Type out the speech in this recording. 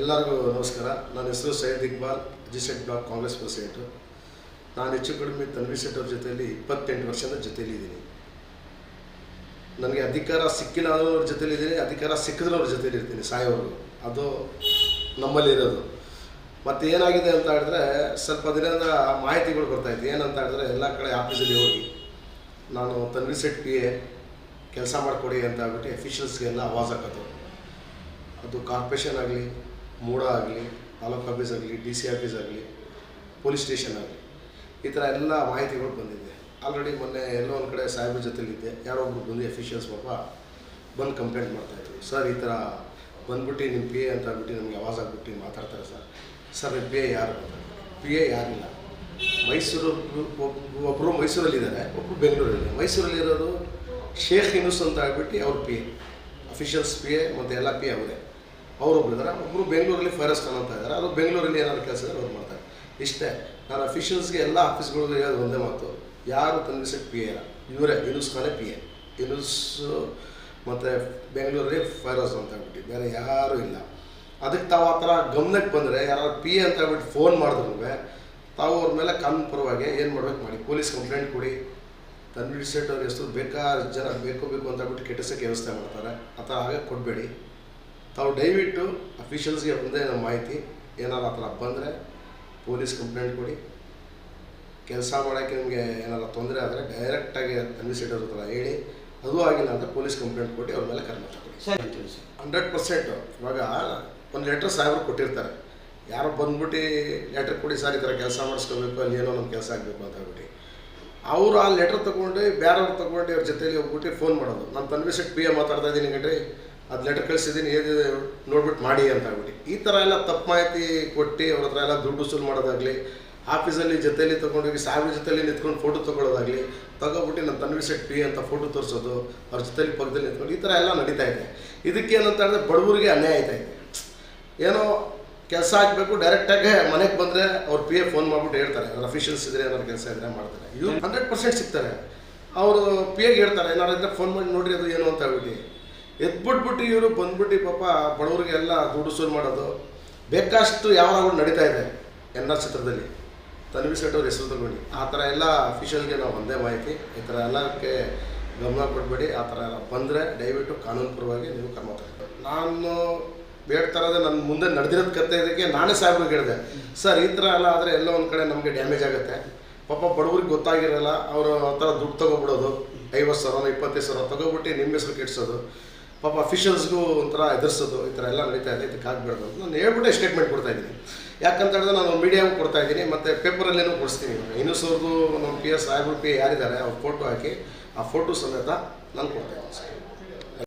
ಎಲ್ಲರಿಗೂ ನಮಸ್ಕಾರ. ನನ್ನ ಹೆಸರು ಸೈಯದ್ ಇಕ್ಬಾಲ್ ಅಜಿಸೆಟ್ ಬ್ಲಾಕ್ ಕಾಂಗ್ರೆಸ್ ಪ್ರೆಸಿಡೆಂಟು. ನಾನು ಹೆಚ್ಚು ಕಡಿಮೆ ತನ್ವಿ ಸೆಟ್ ಅವ್ರ ಜೊತೆಯಲ್ಲಿ ಇಪ್ಪತ್ತೆಂಟು ವರ್ಷದ ಜೊತೆಯಲ್ಲಿ ಇದ್ದೀನಿ. ನನಗೆ ಅಧಿಕಾರ ಸಿಕ್ಕಿಲ್ಲ ಜೊತೆಯಲ್ಲಿ ಇದ್ದೀನಿ, ಅಧಿಕಾರ ಸಿಕ್ಕಿದ್ರೆ ಅವ್ರ ಜೊತೆಲಿ ಇರ್ತೀನಿ ಸಾಯೋವರೆಗೂ ಅದು ನಮ್ಮಲ್ಲಿ ಇರೋದು. ಮತ್ತು ಏನಾಗಿದೆ ಅಂತ ಹೇಳಿದ್ರೆ, ಸ್ವಲ್ಪ ದಿನದ ಮಾಹಿತಿಗಳು ಬರ್ತಾಯಿತ್ತು ಏನಂತ ಹೇಳಿದ್ರೆ, ಎಲ್ಲ ಕಡೆ ಆಫೀಸಲ್ಲಿ ಹೋಗಿ ನಾನು ತನ್ವಿ ಸೆಟ್ ಪಿ ಎ ಕೆಲಸ ಮಾಡಿಕೊಡಿ ಅಂತ ಹೇಳ್ಬಿಟ್ಟು ಅಫಿಷಿಯಲ್ಸ್ಗೆಲ್ಲ ಆವಾಜ್ ಹಾಕೋದು. ಅದು ಕಾರ್ಪೊರೇಷನ್ ಆಗಲಿ ಮೂಡ ಆಗಲಿ, ತಾಲೂಕು ಆಫೀಸ್ ಆಗಲಿ ಡಿ ಸಿ ಆಫೀಸ್ ಆಗಲಿ ಪೊಲೀಸ್ ಸ್ಟೇಷನ್ ಆಗಲಿ, ಈ ಥರ ಎಲ್ಲ ಮಾಹಿತಿಗಳು ಬಂದಿದೆ. ಆಲ್ರೆಡಿ ಮೊನ್ನೆ ಎಲ್ಲೋ ಒಂದು ಕಡೆ ಸಾಹೇಬ್ರ ಜೊತೆಲಿದ್ದೆ. ಯಾರೋ ಒಬ್ರು ಬಂದು ಅಫಿಷಿಯಲ್ಸ್ ಪಾಪ ಬಂದು ಕಂಪ್ಲೇಂಟ್ ಮಾಡ್ತಾಯಿದ್ರು ಸರ್ ಈ ಥರ ಬಂದ್ಬಿಟ್ಟು ನಿಮ್ಮ ಪಿ ಎ ಅಂತ ಅಂದ್ಬಿಟ್ಟು ನಮಗೆ ಆವಾಜ್ ಆಗಿಬಿಟ್ಟು ಮಾತಾಡ್ತಾರೆ ಸರ್ ಸರ್ ನಿಮ್ಮ ಪಿ ಎ ಯಾರು ಪಿ ಎ ಯಾರಿಲ್ಲ. ಮೈಸೂರು ಒಬ್ಬ- ಒಬ್ಬರು ಮೈಸೂರಲ್ಲಿದ್ದಾರೆ ಒಬ್ಬರು ಬೆಂಗಳೂರಲ್ಲಿ. ಮೈಸೂರಲ್ಲಿರೋದು ಶೇಖ್ ಇನುಸ್ ಅಂತ ಹೇಳ್ಬಿಟ್ಟು ಅವ್ರ P A officials P A ಮತ್ತು ಎಲ್ಲ ಪಿ ಎ ಅವರೇ. ಅವರೊಬ್ರು ಇದ್ದಾರೆ ಒಬ್ಬರು ಬೆಂಗಳೂರಲ್ಲಿ ಫೈರಸ್ ಖಾನ್ ಅಂತ ಇದ್ದಾರೆ ಅದು ಬೆಂಗಳೂರಲ್ಲಿ ಏನಾದ್ರು ಕೆಲಸ ಇದ್ದಾರೆ ಅವ್ರು ಮಾಡ್ತಾರೆ. ಇಷ್ಟೇ, ನಾನು ಅಫಿಷಿಯಲ್ಸ್ಗೆ ಎಲ್ಲ ಆಫೀಸ್ಗಳಿಗೂ ಹೇಳೋದು ಒಂದೇ ಮಾತು. ಯಾರು ತಂದಿಸಕ್ಕೆ ಪಿ ಎ ಇವರೇ, ಯೂನುಸ್ ಮನೆ ಪಿ ಎ ಯೂನುಸ್, ಮತ್ತು ಬೆಂಗಳೂರಲ್ಲಿ ಫೈರೋಸ್ ಅಂತ ಹೇಳ್ಬಿಟ್ಟು, ಬೇರೆ ಯಾರೂ ಇಲ್ಲ. ಅದಕ್ಕೆ ತಾವು ಆ ಥರ ಗಮನಕ್ಕೆ ಬಂದರೆ ಯಾರು ಪಿ ಎ ಅಂತ ಹೇಳ್ಬಿಟ್ಟು ಫೋನ್ ಮಾಡಿದ್ರು ತಾವು ಅವ್ರ ಮೇಲೆ ಕಾನೂನು ಪರವಾಗಿ ಏನು ಮಾಡ್ಬೇಕು ಮಾಡಿ. ಪೊಲೀಸ್ ಕಂಪ್ಲೇಂಟ್ ಕೊಡಿ. ತನ್ವೀರ್ ಸೆಟ್ ಅವ್ರ ಹೆಸರು ಬೇಕಾದ ಜನ ಬೇಕು ಬೇಕು ಅಂತ ಹೇಳ್ಬಿಟ್ಟು ಕೆಟ್ಟಿಸೋಕ್ಕೆ ವ್ಯವಸ್ಥೆ ಮಾಡ್ತಾರೆ. ಆ ಥರ ಹಾಗೆ ಕೊಡಬೇಡಿ. ತಾವು ದಯವಿಟ್ಟು ಅಫಿಷಿಯಲ್ಸ್ಗೆ ಒಂದೇ ನಮ್ಮ ಮಾಹಿತಿ ಏನಾರು ಆ ಥರ ಬಂದರೆ ಪೊಲೀಸ್ ಕಂಪ್ಲೇಂಟ್ ಕೊಡಿ. ಕೆಲಸ ಮಾಡೋಕ್ಕೆ ನಿಮಗೆ ಏನಾರು ತೊಂದರೆ ಆದರೆ ಡೈರೆಕ್ಟಾಗಿ ಅಡ್ಮಿನಿಸ್ಟ್ರೇಟರ್ ಹತ್ರ ಹೇಳಿ ಅದು ಆಗಿಲ್ಲ ಅಂತ ಪೊಲೀಸ್ ಕಂಪ್ಲೇಂಟ್ ಕೊಟ್ಟು ಅವ್ರ ಮೇಲೆ ಹೇಳ್ತೀನಿ ಸರ್ ಹಂಡ್ರೆಡ್ ಪರ್ಸೆಂಟು ಇವಾಗ ಒಂದು ಲೆಟ್ರ್ ಸಾಹೇಬ್ರು ಕೊಟ್ಟಿರ್ತಾರೆ. ಯಾರೋ ಬಂದ್ಬಿಟ್ಟು ಲೆಟ್ರ್ ಕೊಡಿ ಸರ್ ಈ ಥರ ಕೆಲಸ ಮಾಡಿಸ್ಕೋಬೇಕು ಅಲ್ಲಿ ಏನೋ ನಮ್ಮ ಕೆಲಸ ಆಗಬೇಕು ಅಂತ ಹೇಳ್ಬಿಟ್ಟು. ಅವರು ಆ ಲೆಟ್ರ್ ತೊಗೊಂಡು ಬೇರೆಯವ್ರು ತೊಗೊಂಡು ಅವ್ರ ಜೊತೆಲಿ ಹೋಗ್ಬಿಟ್ಟು ಫೋನ್ ಮಾಡೋದು. ನಾನು ತನ್ವಿ ಸೆಟ್ ಪಿ ಎ ಮಾತಾಡ್ತಾ ಇದ್ದೀನಿ ಕಣ್ರಿ. ಅದು ಲೆಟರ್ ಕಳಿಸಿದ್ದೀನಿ ಏನಿದೆ ನೋಡ್ಬಿಟ್ಟು ಮಾಡಿ ಅಂತ ಆಗ್ಬಿಟ್ಟು ಈ ಥರ ಎಲ್ಲ ತಪ್ಪು ಮಾಹಿತಿ ಕೊಟ್ಟು ಅವ್ರ ಹತ್ರ ಎಲ್ಲ ದುಡ್ಡು ವಸೂಲು ಮಾಡೋದಾಗಲಿ, ಆಫೀಸಲ್ಲಿ ಜೊತೆಯಲ್ಲಿ ತೊಗೊಂಡೋಗಿ ಸಾವಿರ ಜೊತೆಯಲ್ಲಿ ನಿಂತ್ಕೊಂಡು ಫೋಟೋ ತೊಗೊಳೋದಾಗಲಿ, ತಗೊಬಿಟ್ಟು ನಾನು ತನ್ವಿ ಸೆಟ್ ಪಿ ಅಂತ ಫೋಟೋ ತೋರಿಸೋದು, ಅವ್ರ ಜೊತೆಲಿ ಪಕ್ಕದಲ್ಲಿ ನಿಂತ್ಕೊಂಡು ಈ ಥರ ಎಲ್ಲ ನಡೀತಾ ಇದೆ. ಇದಕ್ಕೇನಂತ ಹೇಳಿದ್ರೆ ಬಡವರಿಗೆ ಅನ್ಯಾಯ ಇದೆ. ಏನೋ ಕೆಲಸ ಆಗಬೇಕು ಡೈರೆಕ್ಟಾಗಿ ಮನೆಗೆ ಬಂದರೆ ಅವ್ರು ಪಿ ಎ ಫೋನ್ ಮಾಡಿಬಿಟ್ಟು ಹೇಳ್ತಾರೆ ಅವ್ರ ಅಫಿಷಿಯಲ್ಸ್ ಇದ್ರೆ ಏನಾದ್ರು ಕೆಲಸ ಇದ್ರೆ ಮಾಡ್ತಾರೆ. ಇವ್ರು ಹಂಡ್ರೆಡ್ ಪರ್ಸೆಂಟ್ ಸಿಗ್ತಾರೆ. ಅವರು ಪಿ ಎಗೆ ಹೇಳ್ತಾರೆ, ಏನಾರು ಇದ್ರೆ ಫೋನ್ ಮಾಡಿ ನೋಡಿರಿ ಅದು ಏನು ಅಂತ ಹೇಳ್ಬಿಟ್ಟು. ಎದ್ಬಿಟ್ಬಿಟ್ಟು ಇವರು ಬಂದ್ಬಿಟ್ಟು ಪಾಪ ಬಡವರಿಗೆ ಎಲ್ಲ ದುಡ್ಡು ಸುರು ಮಾಡೋದು. ಬೇಕಷ್ಟು ಯಾವಾಗ ನಡೀತಾ ಇದೆ ಎನ್ ಆರ್ ಚಿತ್ರದಲ್ಲಿ. ತನ್ವಿ ಸೆಟ್ ಅವ್ರ ಹೆಸರು ತಗೊಂಡು. ಆ ಥರ ಎಲ್ಲ ಅಫಿಷಿಯಲ್ಗೆ ನಾವು ಒಂದೇ ಮಾಹಿತಿ. ಈ ಥರ ಎಲ್ಲಕ್ಕೆ ಗಮನ ಕೊಡಬೇಡಿ. ಆ ಥರ ಬಂದರೆ ದಯವಿಟ್ಟು ಕಾನೂನು ಪರವಾಗಿ ನೀವು ಕರ್ಮ ನಾನು ಬೇಡ್ತಾ ಇರೋದೇ ನನ್ನ ಮುಂದೆ ನಡೆದಿರೋದು ಕತೆ ಇದಕ್ಕೆ ನಾನೇ ಸಾಹೇಬ್ರಿಗೆ ಹೇಳಿದೆ. ಸರ್, ಈ ಥರ ಎಲ್ಲ ಆದರೆ ಎಲ್ಲೋ ಒಂದು ಕಡೆ ನಮಗೆ ಡ್ಯಾಮೇಜ್ ಆಗುತ್ತೆ. ಪಾಪ ಬಡವ್ರಿಗೆ ಗೊತ್ತಾಗಿರಲ್ಲ, ಅವರು ಆ ಥರ ದುಡ್ಡು ತೊಗೊಬಿಡೋದು. ಐವತ್ತು ಸಾವಿರ, ಇಪ್ಪತ್ತೈದು ಸಾವಿರ ತೊಗೊಬಿಟ್ಟು ನಿಮ್ಮ ಹೆಸರು ಕೆಡ್ಸೋದು. ಪಾಪ ಅಫಿಷಿಯಲ್ಸ್ಗೂ ಒಂಥರ ಎದುರಿಸೋದು, ಈ ಥರ ಎಲ್ಲ ನಡೀತಾ ಇದೆ, ಇದಕ್ಕೆ ಆಗಬಾರ್ದು ಅಂತ ನಾನು ಹೇಳ್ಬಿಟ್ಟೆ ಸ್ಟೇಟ್ಮೆಂಟ್ ಕೊಡ್ತಾ ಇದ್ದೀನಿ. ಯಾಕಂತ ಹೇಳಿದ್ರೆ ನಾನು ಮೀಡಿಯಾಗೂ ಕೊಡ್ತಾ ಇದ್ದೀನಿ, ಮತ್ತು ಪೇಪರಲ್ಲೇನೂ ಕೊಡಿಸ್ತೀನಿ. ಇನ್ನೂ ಅವ್ರದ್ದು ನಮ್ಮ ಪಿ ಎಸ್ ಸಾಹೇಬ್ರು ಪಿ ಯಾರಿದ್ದಾರೆ, ಅವ್ರ ಫೋಟೋ ಹಾಕಿ, ಆ ಫೋಟೋ ಸಮೇತ ನಾನು ಕೊಡ್ತಾ